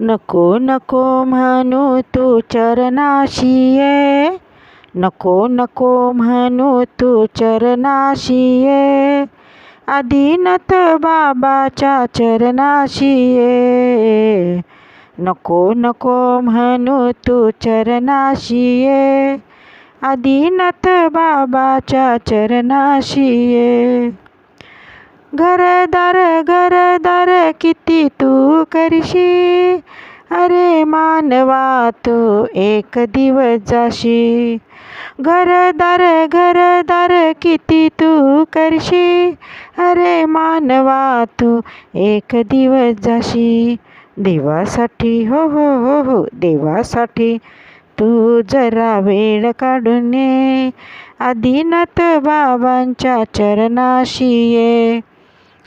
नको नको म्हणू तू चरणाशी ये नको नको म्हणू तू चरणाशी ये आदिनाथ बाबाच्या चरणाशी ये नको नको म्हणू तू चरणाशी ये आदिनाथ चरणाशी ये घरदार घरदार किती तू करशी अरे मानवा तू एक दिवस जाशी. घरदार घरदार किती तू करशी. अरे मानवा तू एक दिवस जाशी. देवासाठी हो हो हो हो देवासाठी तू जरा वेळ काढून ये. आदिनाथ बाबांच्या चरणाशी ये.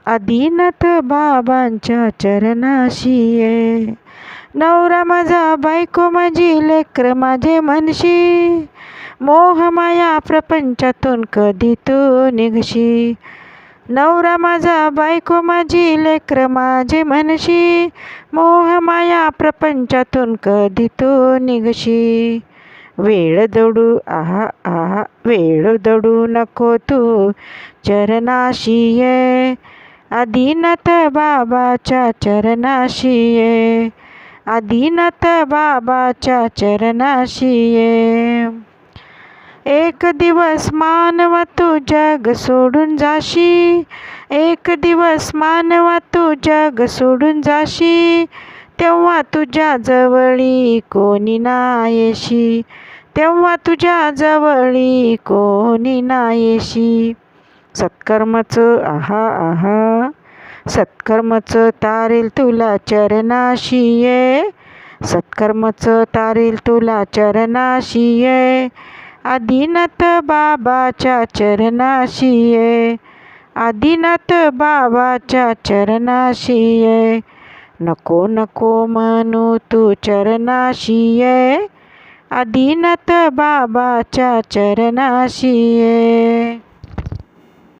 आदिनाथ बाबांच्या चरणाशी ये. नवरा माझा बायको माझी लेकर माझे मनशी मोहमाया प्रपंचातून कधी तू निघशी. नवरा माझा बायको माझी लेकर माझे मनशी मोहमाया प्रपंचातून कधी तू निघशी. वेळ दडू आहा आहा वेळ दडू नको तू. चरणाशी ये. आदिनाथ बाबाच्या चरणाशी ये. आदिनाथ बाबाच्या चरणाशी ये एक दिवस मानवा तू जग सोडून जाशी. एक दिवस मानवा तू जग सोडून जाशी. तेव्हा तुझ्या जवळी कोणी नायशी. तेव्हा तुझ्या जवळी कोणी नायशी. सत्कर्मचं आहा आहा. सत्कर्मचं तारेल तुला चरणाशी ये. सत्कर्मचं तारेल तुला चरणाशी ये. आदिनाथ बाबाच्या चरणाशी ये. आदिनाथ बाबाच्या चरणाशी ये. नको नको म्हणू तू चरणाशी ये. आदिनाथ बाबाच्या चरणाशी ये.